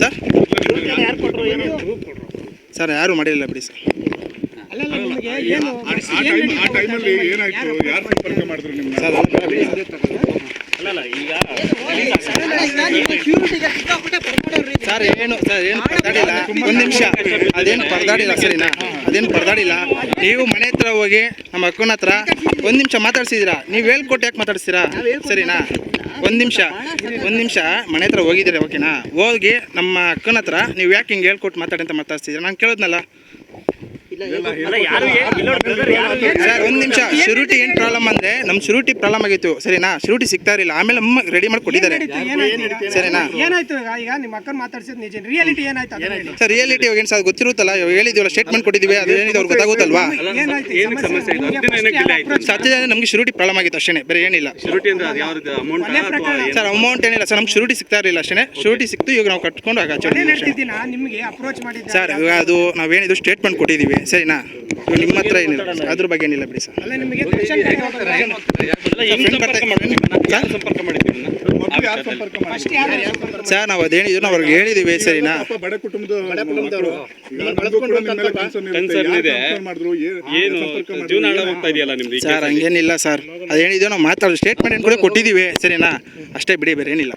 Sir sir? ಯಾರು ಮಾಡಿಲ್ಲ ಬಿಡಿ ಸರ್. ಅಲ್ಲಲ್ಲ ನಿಮಗೆ ಏನು ಆ ಟೈಮಲ್ಲಿ ಏನಾಯ್ತು? ಯಾರು ಸಂಪರ್ಕ ಮಾಡಿದ್ರು ನಿಮ್ನ ಸರ್ ಸರ್ ಏನು? ಸರ್ ಏನು ಪರದಾಡಿಲ್ಲ? ಒಂದು ನಿಮಿಷ. ಅದೇನು ಪರದಾಡಿಲ್ಲ ಸರಿನಾ? ಅದೇನು ಪರದಾಡಿಲ್ಲ? ನೀವು ಮನೆ ಹತ್ರ ಹೋಗಿ ನಮ್ಮ ಅಕ್ಕನ ಹತ್ರ ಒಂದು ನಿಮಿಷ ಮಾತಾಡ್ಸಿದ್ದೀರಾ? ನೀವು ಹೇಳ್ಕೊಟ್ಟು ಯಾಕೆ ಮಾತಾಡ್ಸ್ತೀರಾ? ಸರಿನಾ? ಒಂದು ನಿಮಿಷ ಒಂದು ನಿಮಿಷ, ಮನೆ ಹತ್ರ ಹೋಗಿದ್ದೀರಿ ಓಕೆನಾ ಹೋಗಿ ನಮ್ಮ ಅಕ್ಕನ ಹತ್ರ, ನೀವು ಯಾಕೆ ಹಿಂಗೆ ಹೇಳ್ಕೊಟ್ಟು ಮಾತಾಡಿ ಅಂತ ಮಾತಾಡ್ಸಿದ್ದೀರಾ ನಾನು ಕೇಳಿದ್ನಲ್ಲ. ಸರ್ ಒಂದು ನಿಮಿಷ. ಶುರುಟಿ ಏನು ಪ್ರಾಬ್ಲಮ್ ಅಂದ್ರೆ ನಮ್ಮ ಶುರುಟಿ ಪ್ರಾಬ್ಲಮ್ ಆಗಿತ್ತು. ಸರಿನಾ? ಶುರುಟಿ ಸಿಗ್ತಾ ಇರಲಿಲ್ಲ. ಆಮೇಲೆ ಅಮ್ಮ ರೆಡಿ ಮಾಡಿ ಕೊಟ್ಟಿದ್ದಾರೆ. ಸರಿನಾ? ಏನಾಯ್ತು ಈಗ? ಈಗ ನಿಮ್ಮ ಅಕ್ಕನ ಮಾತಾಡ್ಸಿದ್ ನಿಜ. ರಿಯಾಲಿಟಿ ಏನಾಯ್ತು ಸರ್ ರಿಯಾಲಿಟಿ ಏನು ಸರ್ ಗೊತ್ತಿರುತ್ತಲ್ಲ? ಇವಾಗ ಹೇಳಿದೀವಲ್ಲ ಸ್ಟೇಟ್ಮೆಂಟ್ ಕೊಟ್ಟಿದ್ದೀವಿ ಅದು ಏನಿದೆ ಅವ್ರಿಗೆ ಗೊತ್ತಾಗುತ್ತಲ್ವಾ? ಸತ್ಯದ ನಮಗೆ ಶುರುಟಿ ಪ್ರಾಬ್ಲಮ್ ಆಗಿತ್ತು ಅಷ್ಟೇ ಬೇರೆ ಏನಿಲ್ಲ. ಶುರುಟಿ ಅಂದ್ರೆ ಅದು ಅಮೌಂಟ್ ಸರ್ ಅಮೌಂಟ್ ಏನಿಲ್ಲ. ಸರ್ ನಮ್ಗೆ ಶುರುಟಿ ಸಿಗ್ತಾ ಇರಲಿಲ್ಲ ಅಷ್ಟೇ ಶುರುಟಿ ಸಿಕ್ತು ಇವಾಗ ನಾವು ಕಟ್ಕೊಂಡು ಆಗ ನಿಮಗೆ ಅಪ್ರೋಚ್ ಸರ್ ಇವಾಗ ಅದು ನಾವೇನಿದು ಸ್ಟೇಟ್ಮೆಂಟ್ ಕೊಟ್ಟಿದ್ದೀವಿ. ಸರಿನಾ? ನಿಮ್ಮ ಹತ್ರ ಏನಿಲ್ಲ. ಅದ್ರ ಬಗ್ಗೆ ಏನಿಲ್ಲ ಬಿಡಿ ಸರ್. ಸಂಪರ್ಕ ಮಾಡಿದ್ದೀವಿ ಸರ್ ನಾವು ಅದೇನಿದ್ರು ನಾವು ಅವ್ರಿಗೆ ಹೇಳಿದೀವಿ ಸರಿನಾ? ಬಡ ಕುಟುಂಬದ ಸರ್ ಹಂಗೇನಿಲ್ಲ ಸರ್. ಅದೇನಿದೆಯೋ ನಾವು ಮಾತಾಡೋ ಸ್ಟೇಟ್ಮೆಂಟ್ ಕೂಡ ಕೊಟ್ಟಿದ್ದೀವಿ ಸರಿನಾ? ಅಷ್ಟೇ ಬಿಡಿ ಬೇರೆ ಏನಿಲ್ಲ